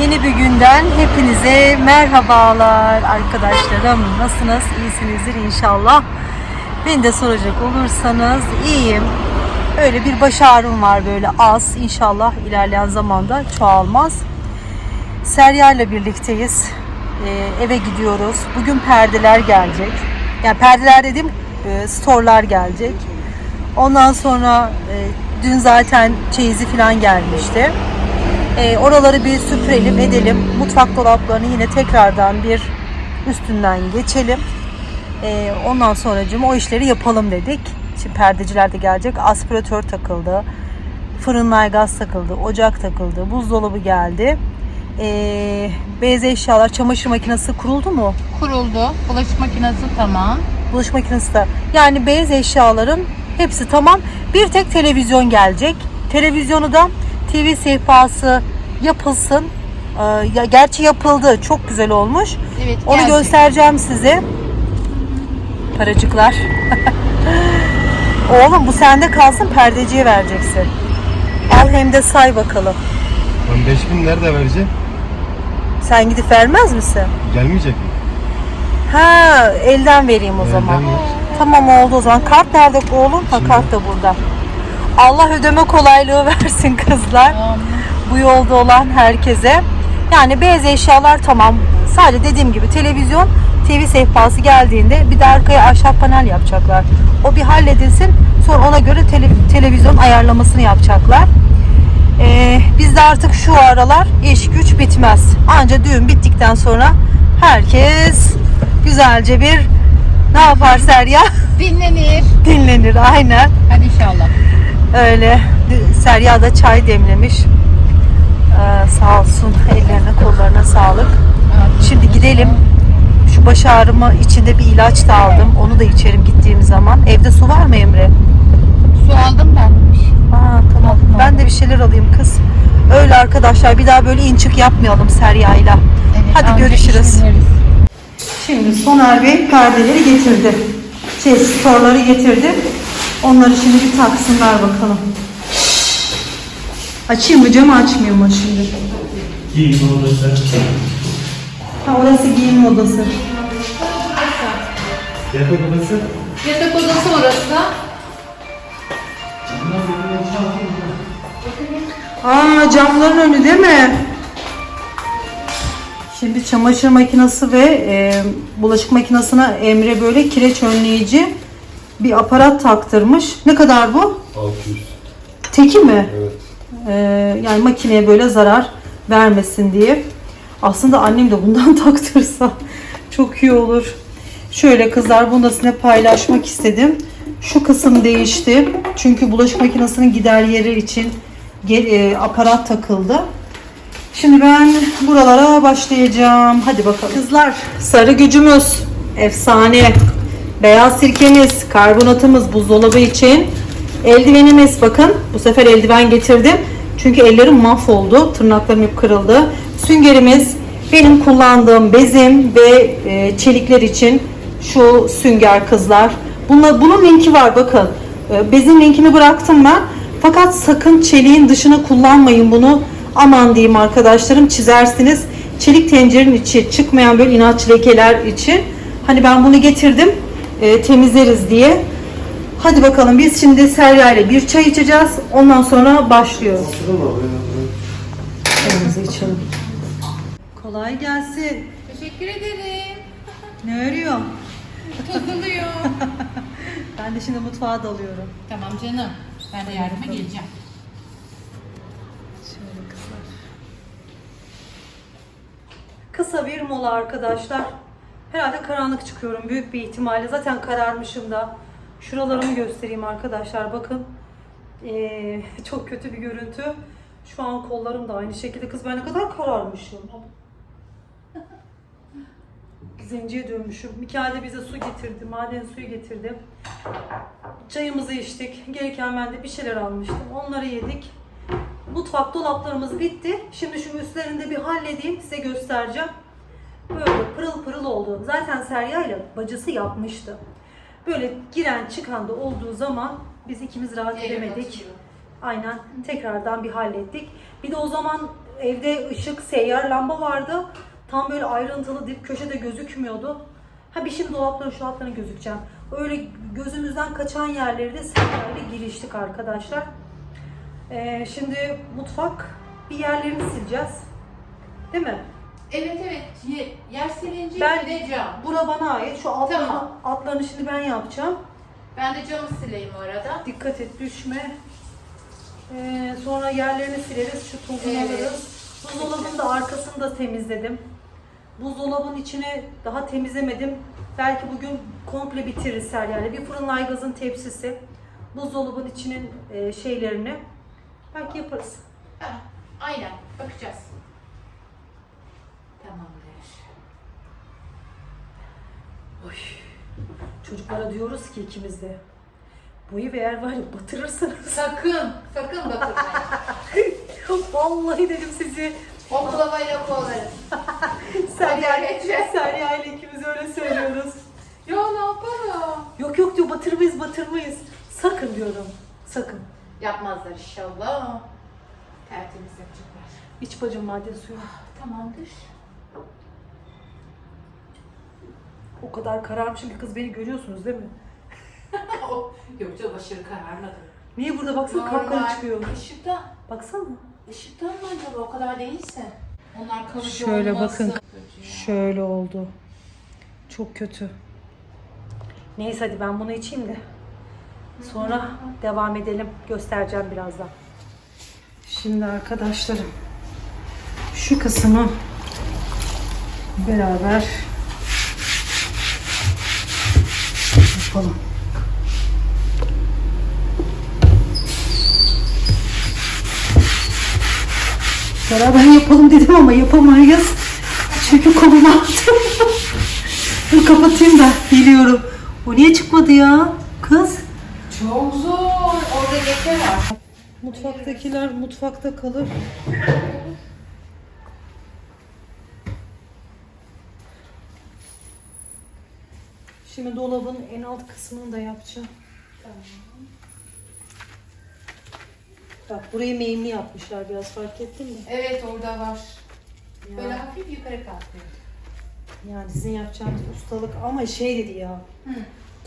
Yeni bir günden hepinize merhabalar arkadaşlarım. Nasılsınız? İyisinizdir inşallah. Beni de soracak olursanız iyiyim. Öyle bir baş ağrım var böyle az. İnşallah ilerleyen zamanda çoğalmaz. Serya ile birlikteyiz. Ee, eve gidiyoruz. Bugün perdeler gelecek. Yani perdeler dedim e, storlar gelecek. Ondan sonra e, dün zaten çeyizi falan gelmişti. E, oraları bir süpürelim edelim. Mutfak dolaplarını yine tekrardan bir üstünden geçelim. E, ondan sonra o işleri yapalım dedik. Şimdi perdeciler de gelecek. Aspiratör takıldı. Fırınlar gaz takıldı. Ocak takıldı. Buzdolabı geldi. E, beyaz eşyalar, çamaşır makinesi kuruldu mu? Kuruldu. Bulaşık makinesi tamam. Bulaşık makinesi de. Yani beyaz eşyaların hepsi tamam. Bir tek televizyon gelecek. Televizyonu da TV sehpası yapılsın. Ee, ya gerçi yapıldı. Çok güzel olmuş. Evet Onu gelecek. göstereceğim size. Paracıklar. Oğlum bu sende kalsın perdeciye vereceksin. Al hem de say bakalım. Ben 5000 nerede vereceğim? Sen gidip vermez misin? Gelmeyecek mi? Ha elden vereyim o Elden zaman. ver. Tamam oldu o zaman. Kart nerede oğlum? Ha kart da burada. Allah ödeme kolaylığı versin kızlar. Bu yolda olan herkese. Yani beyaz eşyalar tamam. Sadece dediğim gibi televizyon, TV sehpası geldiğinde bir de arkaya ahşap panel yapacaklar. O bir halledilsin. Sonra ona göre tele- televizyon ayarlamasını yapacaklar. Ee, bizde artık şu aralar iş güç bitmez. Anca düğün bittikten sonra herkes güzelce bir ne yapar Serya? Dinlenir. Dinlenir aynen. Hadi inşallah. Öyle. Serya da çay demlemiş. Ee, sağ olsun. Ellerine kollarına sağlık. Şimdi gidelim. Şu baş ağrımı içinde bir ilaç da aldım. Onu da içerim gittiğim zaman. Evde su var mı Emre? Su aldım ben. Aa, tamam. Ben de bir şeyler alayım kız. Öyle arkadaşlar. Bir daha böyle inçik yapmayalım Serya'yla. Evet, Hadi görüşürüz. dinleriz. Şimdi Soner Bey perdeleri getirdi. Şey, storları getirdi. Onları şimdi bir taksınlar bakalım. Açayım mı camı açmayayım mı şimdi? Giyim odası. Ha orası giyinme odası. Yatak odası. Yatak odası orası da. Aa camların önü değil mi? Şimdi çamaşır makinesi ve e, bulaşık makinesine Emre böyle kireç önleyici bir aparat taktırmış. Ne kadar bu? 600. Teki mi? Evet. Ee, yani makineye böyle zarar vermesin diye. Aslında annem de bundan taktırsa çok iyi olur. Şöyle kızlar bunu da sizinle paylaşmak istedim. Şu kısım değişti. Çünkü bulaşık makinesinin gider yeri için e, aparat takıldı. Şimdi ben buralara başlayacağım. Hadi bakalım. Kızlar sarı gücümüz efsane. Beyaz sirkemiz, karbonatımız buzdolabı için. Eldivenimiz bakın. Bu sefer eldiven getirdim. Çünkü ellerim mahvoldu. Tırnaklarım hep kırıldı. Süngerimiz benim kullandığım bezim ve e, çelikler için şu sünger kızlar. Bunla, bunun linki var bakın. E, bezin linkini bıraktım ben. Fakat sakın çeliğin dışını kullanmayın bunu. Aman diyeyim arkadaşlarım çizersiniz. Çelik tencerenin içi çıkmayan böyle inatçı lekeler için. Hani ben bunu getirdim e, temizleriz diye. Hadi bakalım biz şimdi Serya ile bir çay içeceğiz. Ondan sonra başlıyoruz. Çayımızı içelim. Kolay gelsin. Teşekkür ederim. Ne örüyor? Tozuluyor. Ben de şimdi mutfağa dalıyorum. tamam canım. Ben de yardıma geleceğim. Şöyle kızlar. Kısa bir mola arkadaşlar. Herhalde karanlık çıkıyorum büyük bir ihtimalle. Zaten kararmışım da. Şuralarımı göstereyim arkadaşlar. Bakın. Ee, çok kötü bir görüntü. Şu an kollarım da aynı şekilde. Kız ben ne kadar kararmışım. Zenciye dönmüşüm. Mikael de bize su getirdi. Maden suyu getirdi. Çayımızı içtik. Gereken ben de bir şeyler almıştım. Onları yedik. Mutfak dolaplarımız bitti. Şimdi şu üstlerinde bir halledeyim. Size göstereceğim. Böyle pırıl pırıl oldu. Zaten Serya ile bacısı yapmıştı. Böyle giren çıkan da olduğu zaman biz ikimiz rahat Evet, edemedik. Aynen tekrardan bir hallettik. Bir de o zaman evde ışık, seyyar lamba vardı. Tam böyle ayrıntılı dip köşede gözükmüyordu. Ha bir şimdi dolapların şu altlarına gözükeceğim. Öyle gözümüzden kaçan yerleri de seyyarla giriştik arkadaşlar. Ee, şimdi mutfak bir yerlerini sileceğiz. Değil mi? Evet evet. Ye- Yer silince Ben- bir de cam. Bura bana ait. Şu altlarını, Tamam. altlarını şimdi ben yapacağım. Ben de camı sileyim o arada. Dikkat et düşme. Ee, sonra yerlerini sileriz. Şu tozunu Evet. alırız. Buzdolabının da arkasını da temizledim. Buzdolabının içini daha temizlemedim. Belki bugün komple bitiririz her yerle. Bir fırın aygazın tepsisi. Buzdolabının içinin e, şeylerini belki yaparız. Ha, aynen. Bakacağız. Tamamdır. Oy. Çocuklara diyoruz ki ikimiz de. Bu evi eğer var ya batırırsanız. Sakın. Sakın batırmayın. Vallahi dedim sizi. Oklavayla kovalarız. Serya. Serya ile ikimiz öyle söylüyoruz. Ya ne yaparım? Yok yok diyor batırmayız batırmayız. Sakın diyorum. Sakın. Yapmazlar inşallah. Tertemiz yapacaklar. İç bacım maden suyu. Tamamdır. O kadar kararmışım ki kız beni görüyorsunuz değil mi? Yok canım aşırı kararmadı. Niye burada baksana kapkara çıkıyor. Işıkta, Baksana. ışıktan mı acaba o kadar değilse? Onlar kalıcı Şöyle olması. bakın. Şöyle oldu. Çok kötü. Neyse hadi ben bunu içeyim de. Sonra devam edelim. Göstereceğim birazdan. Şimdi arkadaşlarım şu kısmı beraber yapalım. Beraber yapalım dedim ama yapamayız. Çünkü kolumu attım. Dur kapatayım da geliyorum. O niye çıkmadı ya? Kız. Çok zor. Orada leke var. Mutfaktakiler mutfakta kalır. Şimdi dolabın en alt kısmını da yapacağım. Bak burayı meyimli yapmışlar biraz fark ettin mi? Evet orada var. Böyle Ya, hafif yukarı kalkıyor. yani sizin yapacağınız ustalık ama şey dedi ya Hı.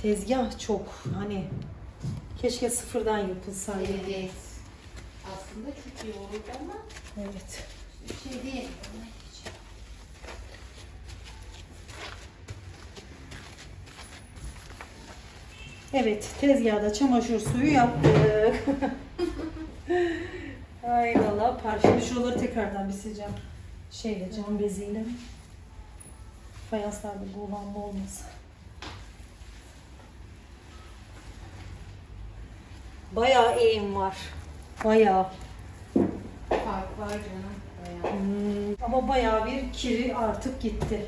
tezgah çok hani keşke sıfırdan yapılsaydı. Evet. Aslında çok iyi olurdu ama Evet. şey değil. Evet, tezgahda çamaşır suyu yaptık. Ay valla par. Şimdi şuraları tekrardan bir sileceğim. Şeyle, cam beziyle. Fayanslarda buğulanma olmasın. Bayağı eğim var. Bayağı. Fark var canım. Bayağı. Hmm, ama bayağı bir kiri artık gitti.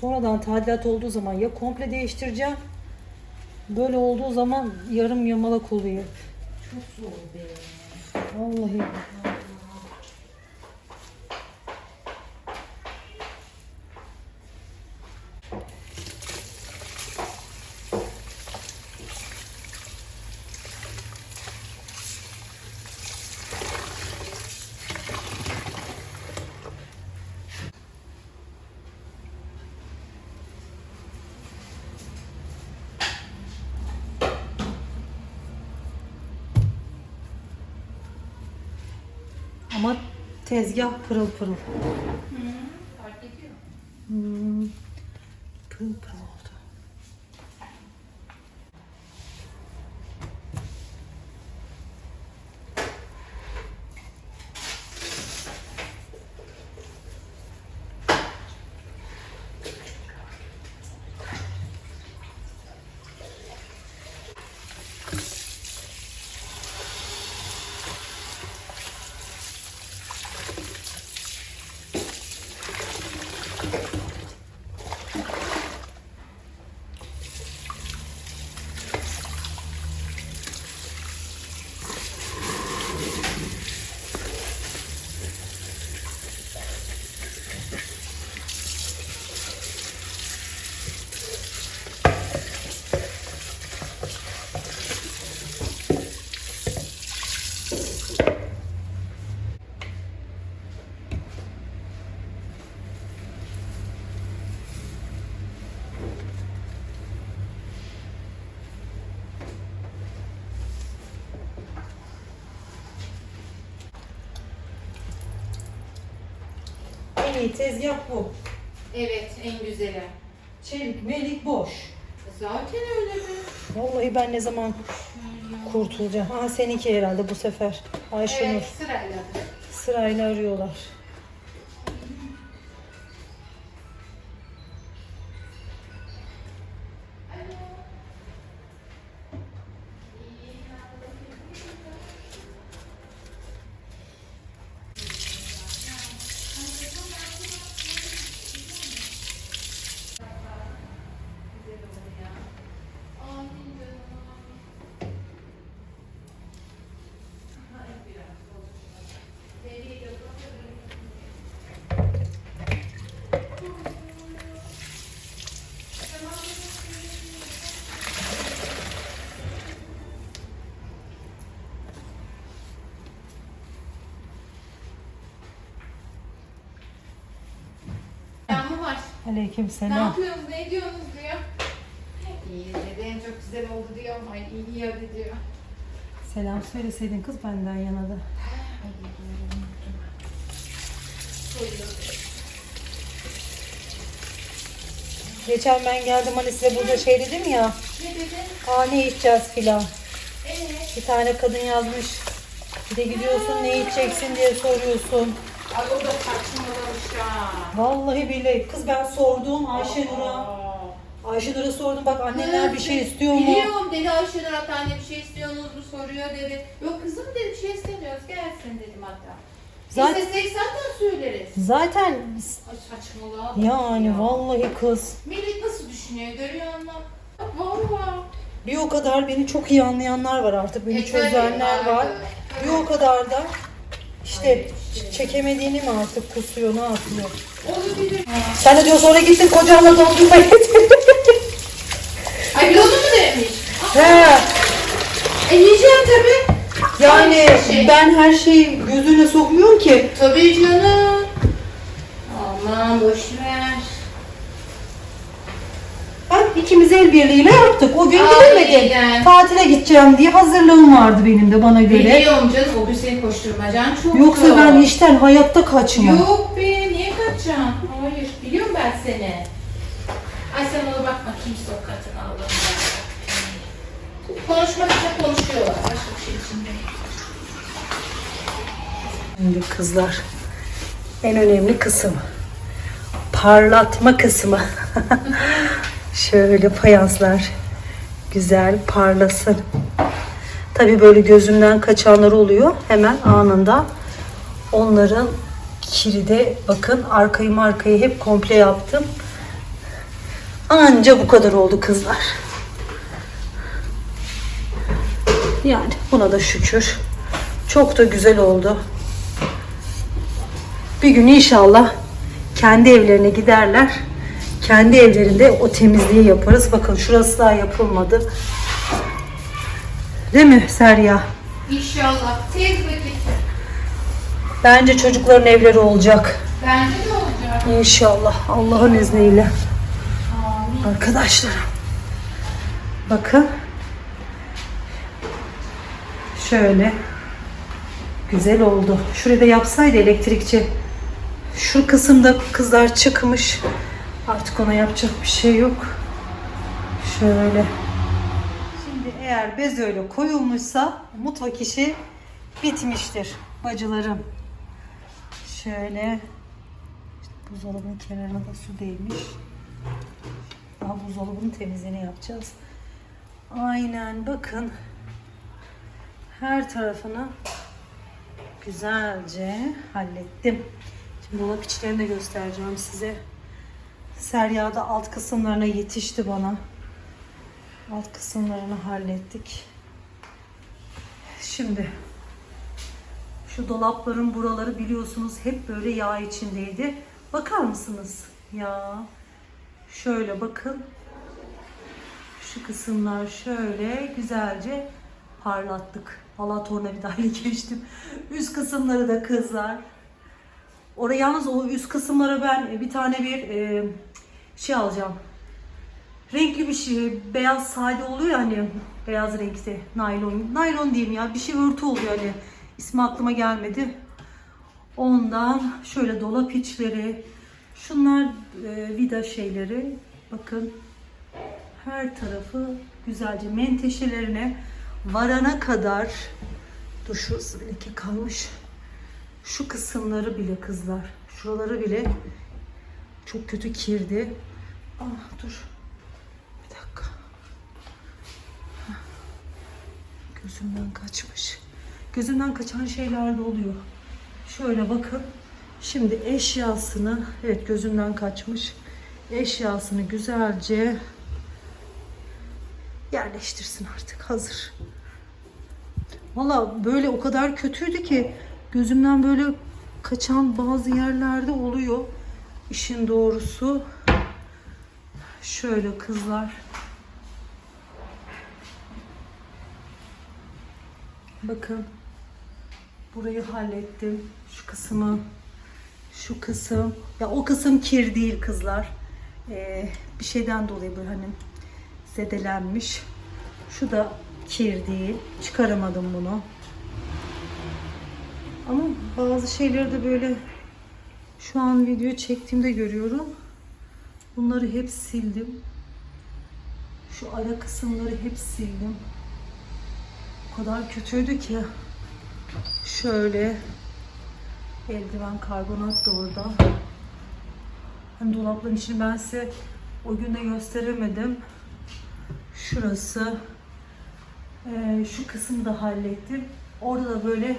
Sonradan tadilat olduğu zaman ya komple değiştireceğim. Böyle olduğu zaman yarım yamalak oluyor. Çok zor be. Vallahi. Ama tezgah pırıl pırıl. En iyi tezgah bu. Evet en güzeli. Çelik melik boş. Zaten öyle mi? Vallahi ben ne zaman kurtulacağım. Aha seninki herhalde bu sefer. Ayşenur. Evet sırayla. Sırayla arıyorlar. Aleyküm Ne selam. yapıyorsunuz? Ne ediyorsunuz diyor. İyi dedim çok güzel oldu diyor. Ay iyi hadi diyor. Selam söyleseydin kız benden yana da. Geçen ben geldim hani size burada şey dedim ya. Ne dedin? Aa ne içeceğiz filan. Evet. Bir tane kadın yazmış. Bir de gidiyorsun ne içeceksin diye soruyorsun. Ay o da ha. Vallahi billahi. Kız ben sordum Ayşenur'a. Aa. Ayşenur'a sordum bak anneler bir şey istiyor mu? Biliyorum dedi Ayşenur hatta anne bir şey istiyorsunuz mu soruyor dedi. Yok kızım dedi bir şey istemiyoruz gelsin dedim hatta. Zaten- İstesek zaten söyleriz. Zaten Ay saçmalama. yani Ya. vallahi kız. Millet nasıl düşünüyor görüyor musun? Valla. Bir o kadar beni çok iyi anlayanlar var artık. Beni E, tabii, çözenler var. Bir o kadar da işte çekemediğini mi artık kusuyor ne yapıyor? Olabilir. Sen de diyor sonra gittin kocanla dondurma getirdin. Ay bir onu mu demiş? He. E yiyeceğim tabii. Yani Aynı şey. ben her şeyi gözüne sokmuyorum ki. Tabii canım. Aman boş ver. İkimiz el birliğiyle yaptık. O gün Aynen. gidemedim. Tatile gideceğim diye hazırlığım vardı benim de bana göre. Biliyorum canım o gün seni koşturmacan çok Yoksa zor. ben işten hayatta kaçmam. Yok be niye kaçacaksın? Hayır biliyorum ben seni. Ay sen ona bakma kimse o kadın Allah'ım. Konuşmak için konuşuyorlar. Başka bir şey için değil. Şimdi kızlar en önemli kısım parlatma kısmı. Şöyle fayanslar güzel parlasın. Tabii böyle gözümden kaçanlar oluyor. Hemen anında onların kiri de bakın arkayı markayı hep komple yaptım. Anca bu kadar oldu kızlar. Yani buna da şükür. Çok da güzel oldu. Bir gün inşallah kendi evlerine giderler. Kendi evlerinde o temizliği yaparız. Bakın şurası daha yapılmadı. Değil mi Serya? İnşallah tez vakit. Bence çocukların evleri olacak. Bence de olacak. İnşallah Allah'ın izniyle. Amin. Arkadaşlarım. Bakın. Şöyle. Güzel oldu. Şurada yapsaydı elektrikçi. Şu kısımda kızlar çıkmış. Artık ona yapacak bir şey yok. Şöyle. Şimdi eğer bez öyle koyulmuşsa mutfak işi bitmiştir bacılarım. Şöyle buzdolabının kenarına da su değmiş. Daha buzdolabının temizliğini yapacağız. Aynen bakın. Her tarafını güzelce hallettim. Şimdi dolap içlerini de göstereceğim size. Serya da alt kısımlarına yetişti bana. Alt kısımlarını hallettik. Şimdi şu dolapların buraları biliyorsunuz hep böyle yağ içindeydi. Bakar mısınız? Ya şöyle bakın. Şu kısımlar şöyle güzelce parlattık. Valla tornavidayla geçtim. Üst kısımları da kızlar. Oraya yalnız o üst kısımlara ben bir tane bir e, şey alacağım. Renkli bir şey, beyaz sade oluyor ya hani beyaz renkte naylon, naylon diyeyim ya bir şey örtü oluyor hani ismi aklıma gelmedi. Ondan şöyle dolap içleri. Şunlar e, vida şeyleri. Bakın her tarafı güzelce menteşelerine varana kadar dur şurası leke kalmış. Şu kısımları bile kızlar. Şuraları bile çok kötü kirdi. Ah dur. Bir dakika. Gözümden kaçmış. Gözümden kaçan şeyler de oluyor. Şöyle bakın. Şimdi eşyasını, evet gözümden kaçmış. Eşyasını güzelce yerleştirsin artık. Hazır. Valla böyle o kadar kötüydü ki gözümden böyle kaçan bazı yerlerde oluyor. İşin doğrusu şöyle kızlar. Bakın burayı hallettim. Şu kısmı şu kısım ya o kısım kir değil kızlar. Ee, bir şeyden dolayı böyle hani zedelenmiş. Şu da kir değil. Çıkaramadım bunu. Ama bazı şeyleri de böyle şu an video çektiğimde görüyorum. Bunları hep sildim. Şu ara kısımları hep sildim. O kadar kötüydü ki. Şöyle eldiven karbonat da orada. Hani dolapların içini ben size o gün de gösteremedim. Şurası. Ee, şu kısmı da hallettim. Orada da böyle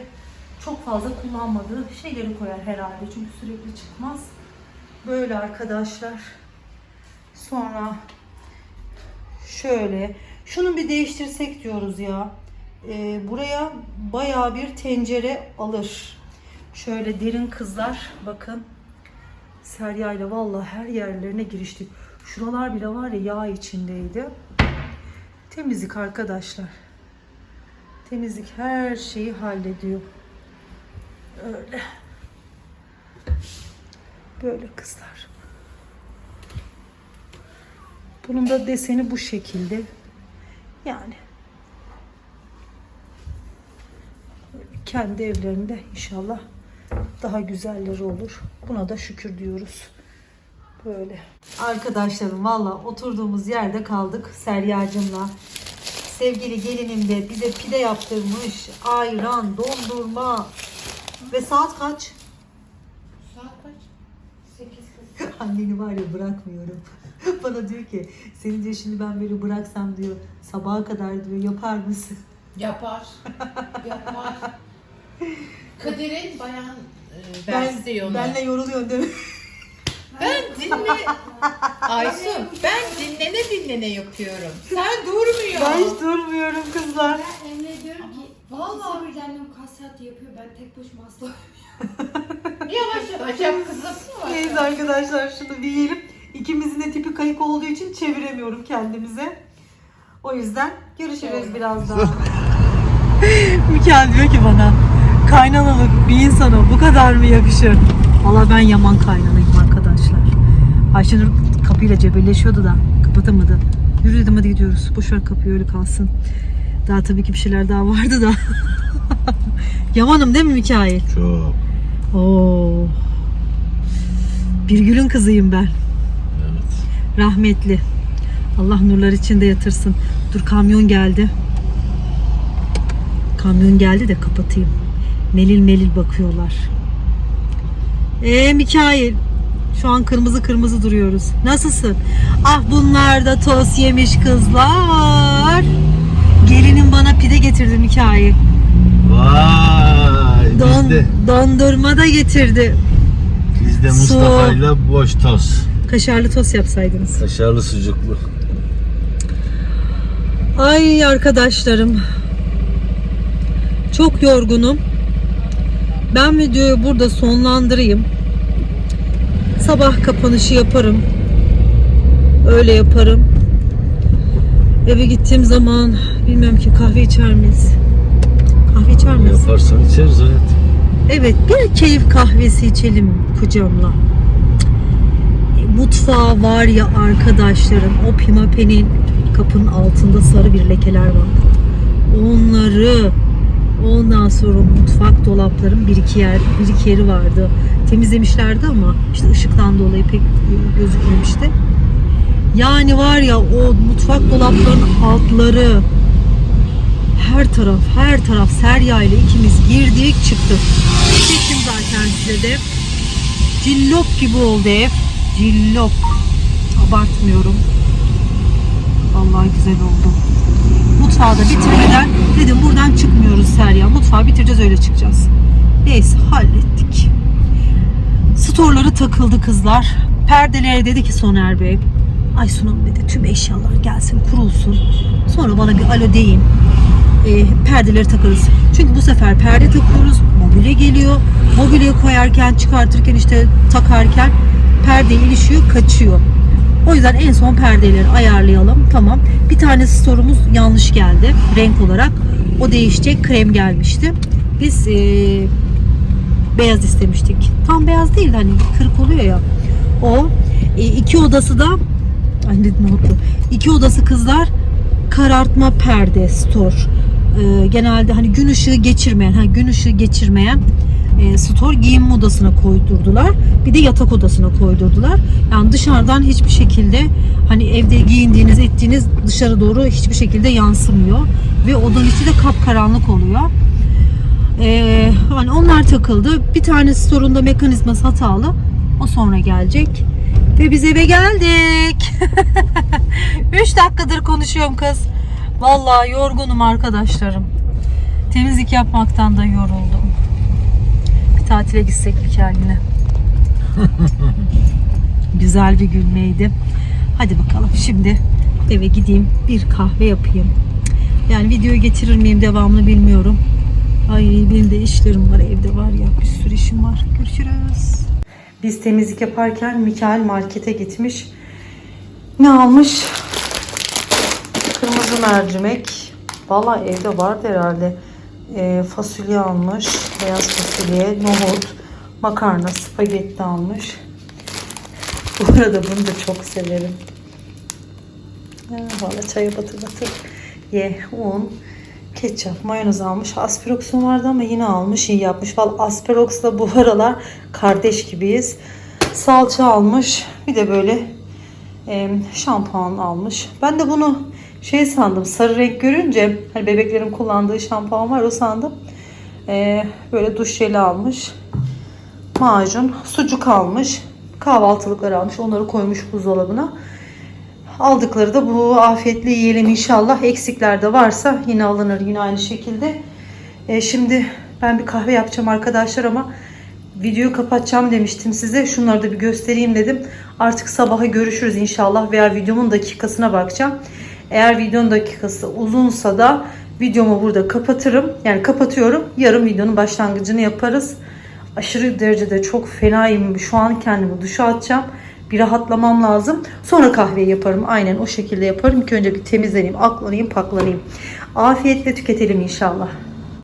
çok fazla kullanmadığı şeyleri koyar herhalde. Çünkü sürekli çıkmaz. Böyle arkadaşlar. Sonra şöyle. Şunu bir değiştirsek diyoruz ya. Ee, buraya bayağı bir tencere alır. Şöyle derin kızlar bakın. Serya ile vallahi her yerlerine giriştik. Şuralar bile var ya yağ içindeydi. Temizlik arkadaşlar. Temizlik her şeyi hallediyor. Öyle. Böyle kızlar. Bunun da deseni bu şekilde. Yani kendi evlerinde inşallah daha güzelleri olur. Buna da şükür diyoruz. Böyle. Arkadaşlarım valla oturduğumuz yerde kaldık Seryacımla. Sevgili gelinim de bize pide yaptırmış. Ayran, dondurma. Ve saat kaç? Saat kaç? 8 Anneni var ya bırakmıyorum. Bana diyor ki seni diyor şimdi ben böyle bıraksam diyor sabaha kadar diyor yapar mısın? Yapar. Yapar. Kader'in bayan e, Ben, versiyonu. benle yoruluyorsun değil mi? Ben dinle... Aysun ben dinlene dinlene yapıyorum. Sen durmuyor. Ben hiç durmuyorum kızlar. Ben Vallahi birden annem kaç saat yapıyor ben tek başıma asla Yavaş yavaş yap kızım. Neyse arkadaşlar şunu bir yiyelim. İkimizin de tipi kayık olduğu için çeviremiyorum kendimize. O yüzden görüşürüz birazdan. Mikel diyor ki bana kaynanalık bir insana bu kadar mı yakışır? Valla ben yaman kaynanayım arkadaşlar. Ayşenur kapıyla cebelleşiyordu da kapatamadı. Yürü dedim hadi gidiyoruz. Boşver kapıyı öyle kalsın. Daha tabii ki bir şeyler daha vardı da. Yamanım değil mi Mikail? Çok. Oo. Bir gülün kızıyım ben. Evet. Rahmetli. Allah nurlar içinde yatırsın. Dur kamyon geldi. Kamyon geldi de kapatayım. Melil melil bakıyorlar. Ee Mikail. Şu an kırmızı kırmızı duruyoruz. Nasılsın? Ah bunlar da toz yemiş kızlar. Gelinin bana pide getirdi Mikail. Vay. Don, Bizde, dondurma da getirdi. Mustafa ile boş toz. Kaşarlı tost yapsaydınız. Kaşarlı sucuklu. Ay arkadaşlarım. Çok yorgunum. Ben videoyu burada sonlandırayım. Sabah kapanışı yaparım. Öyle yaparım. Eve gittiğim zaman bilmiyorum ki kahve içer miyiz? Kahve içer miyiz? Yaparsan içeriz hayat. Evet bir keyif kahvesi içelim kocamla. Mutfağı var ya arkadaşlarım o pimapenin kapının altında sarı bir lekeler var. Onları on Ondan sonra mutfak dolapların bir iki yer bir iki yeri vardı. Temizlemişlerdi ama işte ışıktan dolayı pek gözükmemişti. Yani var ya o mutfak dolaplarının altları her taraf her taraf Serya ile ikimiz girdik çıktık. Çektim zaten size de. Cillop gibi oldu ev. Cillop. Abartmıyorum. Vallahi güzel oldu. Mutfağı da bitirmeden dedim buradan çıkmıyoruz Serya. Mutfağı bitireceğiz öyle çıkacağız. Neyse hallettik. Storları takıldı kızlar. Perdelere dedi ki Soner Bey. Aysun Hanım dedi tüm eşyalar gelsin kurulsun. Sonra bana bir alo deyin. E, perdeleri takarız. Çünkü bu sefer perde takıyoruz. Mobilya geliyor. Mobilya koyarken çıkartırken işte takarken perde ilişiyor kaçıyor. O yüzden en son perdeleri ayarlayalım. Tamam. Bir tane storumuz yanlış geldi renk olarak. O değişecek. Krem gelmişti. Biz eee, beyaz istemiştik. Tam beyaz değil hani kırık oluyor ya. O E, iki odası da ay ne oldu? İki odası kızlar karartma perde store. Ee, genelde hani gün ışığı geçirmeyen, hani gün ışığı geçirmeyen e, store giyinme odasına koydurdular. Bir de yatak odasına koydurdular. Yani dışarıdan hiçbir şekilde hani evde giyindiğiniz, ettiğiniz dışarı doğru hiçbir şekilde yansımıyor ve odanın içi de kapkaranlık oluyor. Ee, hani onlar takıldı. Bir tanesi sorunda mekanizması hatalı. O sonra gelecek. Ve biz eve geldik. 3 dakikadır konuşuyorum kız. Vallahi yorgunum arkadaşlarım. Temizlik yapmaktan da yoruldum. Bir tatile gitsek bir kendine. Güzel bir gülmeydi. Hadi bakalım şimdi eve gideyim bir kahve yapayım. Yani videoyu getirir miyim devamlı bilmiyorum. Ay benim de işlerim var evde var ya bir sürü işim var. Görüşürüz. Biz temizlik yaparken Mikael markete gitmiş. Ne almış? Kırmızı mercimek. Valla evde vardı herhalde. Ee, fasulye almış. Beyaz fasulye, nohut, makarna, spagetti almış. Bu arada bunu da çok severim. Ya, Valla çaya batır batır. Ye, un, ketçap, mayonez almış. Asperox'un vardı ama yine almış. iyi yapmış. Valla Asperox'la bu aralar kardeş gibiyiz. Salça almış. Bir de böyle e, şampuan almış. Ben de bunu şey sandım. Sarı renk görünce hani bebeklerin kullandığı şampuan var o sandım. E, böyle duş jeli almış. Macun, sucuk almış. Kahvaltılıklar almış. Onları koymuş buzdolabına. Aldıkları da bu afiyetle yiyelim inşallah. Eksikler de varsa yine alınır yine aynı şekilde. E, şimdi ben bir kahve yapacağım arkadaşlar ama videoyu kapatacağım demiştim size. Şunları da bir göstereyim dedim. Artık sabaha görüşürüz inşallah veya videomun dakikasına bakacağım. Eğer videonun dakikası uzunsa da videomu burada kapatırım. Yani kapatıyorum. Yarın videonun başlangıcını yaparız. Aşırı derecede çok fenayım. Şu an kendimi duşa atacağım. Bir rahatlamam lazım. Sonra kahveyi yaparım. Aynen o şekilde yaparım. İlk önce bir temizleneyim, aklanayım, paklanayım. Afiyetle tüketelim inşallah.